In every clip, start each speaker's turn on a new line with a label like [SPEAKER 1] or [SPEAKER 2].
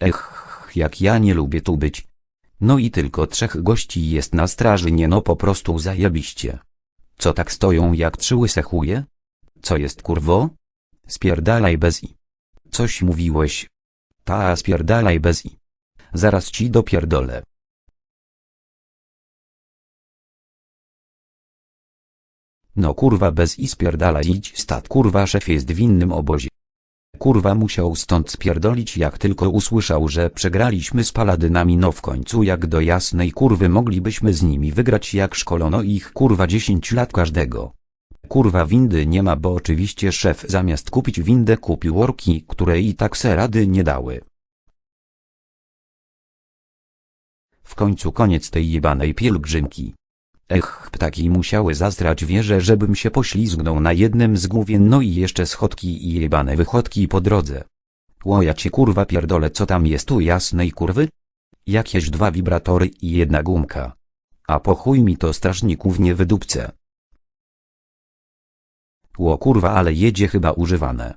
[SPEAKER 1] Ech, jak ja nie lubię tu być. No i tylko trzech gości jest na straży nie no po prostu zajebiście. Co tak stoją jak trzy łyse chuje? Co jest kurwo? Spierdalaj bez i. Coś mówiłeś. Ta spierdalaj bez i. Zaraz ci dopierdolę. No kurwa bez i spierdalaj idź stat kurwa szef jest w innym obozie. Kurwa musiał stąd spierdolić jak tylko usłyszał, że przegraliśmy z paladynami no w końcu jak do jasnej kurwy moglibyśmy z nimi wygrać jak szkolono ich kurwa 10 lat każdego. Kurwa windy nie ma bo oczywiście szef zamiast kupić windę kupił orki, które i tak se rady nie dały. W końcu koniec tej jebanej pielgrzymki. Ech, ptaki musiały zastrać wieżę, żebym się poślizgnął na jednym z główien, no i jeszcze schodki i jebane wychodki po drodze. Łoja cię kurwa pierdolę, co tam jest tu jasnej kurwy? Jakieś dwa wibratory i jedna gumka. A po chuj mi to strażników nie wydupce. Ło kurwa, ale jedzie chyba używane.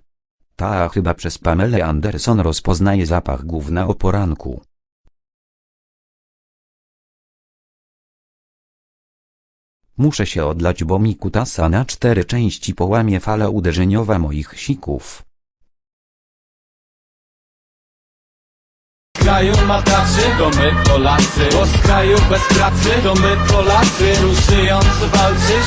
[SPEAKER 1] Ta chyba przez Pamelę Anderson rozpoznaje zapach gówna o poranku. Muszę się odlać, bo mi kutasa na cztery części połamie fala uderzeniowa moich sików.
[SPEAKER 2] Kraju mataczy, to my Polacy Bo z kraju bez pracy, to my Polacy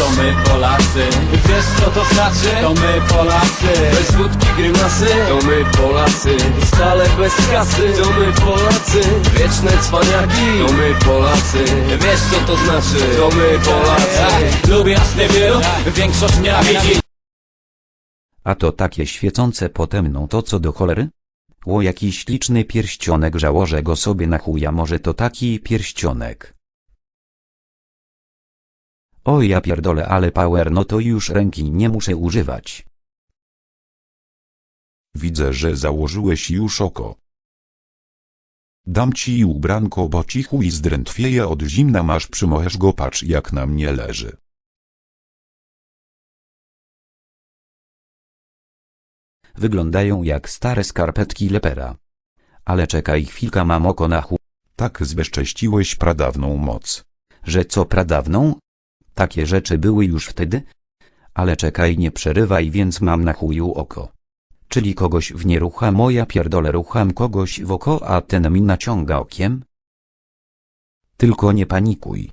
[SPEAKER 2] to my Polacy. Wiesz co to znaczy, to my Polacy. Bez wódki grymasy, to my Polacy. Stale bez kasy, to my Polacy. Wieczne cwaniaki, to my Polacy. Wiesz co to znaczy, to my Polacy. Lubię jasny wielu, większość nienawidzi
[SPEAKER 1] A to takie świecące potemną to co do cholery? Ło jakiś śliczny pierścionek żałożę go sobie na chuja może to taki pierścionek. O ja pierdolę ale power no to już ręki nie muszę używać.
[SPEAKER 3] Widzę, że założyłeś już oko. Dam ci ubranko, bo ci chuj zdrętwieje od zimna masz przymochesz go patrz jak na mnie leży.
[SPEAKER 1] Wyglądają jak stare skarpetki lepera. Ale czekaj chwilka mam oko na chu...
[SPEAKER 3] Tak zbezcześciłeś pradawną moc.
[SPEAKER 1] Że co pradawną? Takie rzeczy były już wtedy? Ale czekaj nie przerywaj więc mam na chuju oko. Czyli kogoś w nie moja pierdolę rucham kogoś w oko a ten mi naciąga okiem? Tylko nie panikuj.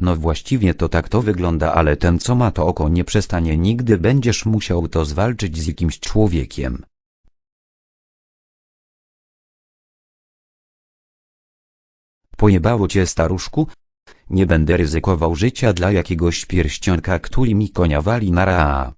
[SPEAKER 1] No właściwie to tak to wygląda ale ten co ma to oko nie przestanie nigdy będziesz musiał to zwalczyć z jakimś człowiekiem. Pojebało cię staruszku? Nie będę ryzykował życia dla jakiegoś pierścionka, który mi konia wali na raa.